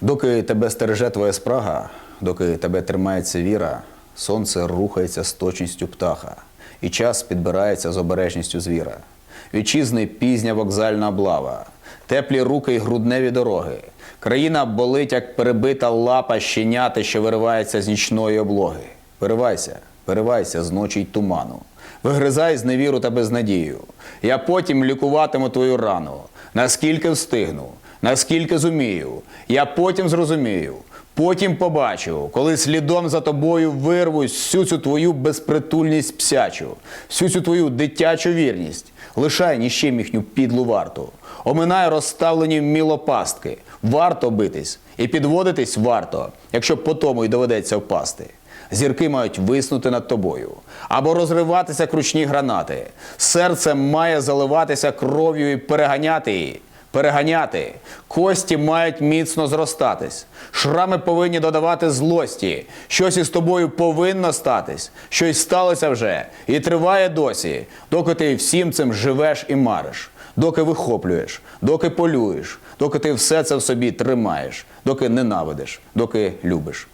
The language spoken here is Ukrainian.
Доки тебе стереже твоя спрага, доки тебе тримається віра, сонце рухається з точністю птаха, і час підбирається з обережністю звіра. Вітчизни пізня вокзальна облава, теплі руки й грудневі дороги. Країна болить, як перебита лапа щеняти, що виривається з нічної облоги. Виривайся, виривайся з ночі й туману. Вигризай з невіру та безнадію. Я потім лікуватиму твою рану, наскільки встигну, наскільки зумію. Я потім зрозумію, потім побачу, коли слідом за тобою вирвусь всю цю твою безпритульність псячу, всю цю твою дитячу вірність. Лишай ніщем їхню підлу варту. Оминай розставлені мілопастки. Варто битись і підводитись варто, якщо по тому й доведеться впасти. Зірки мають виснути над тобою або розриватися кручні гранати. Серце має заливатися кров'ю і переганяти її. Переганяти. Кості мають міцно зростатись. Шрами повинні додавати злості. Щось із тобою повинно статись. Щось сталося вже і триває досі, доки ти всім цим живеш і мариш. Доки вихоплюєш, доки полюєш, доки ти все це в собі тримаєш, доки ненавидиш, доки любиш.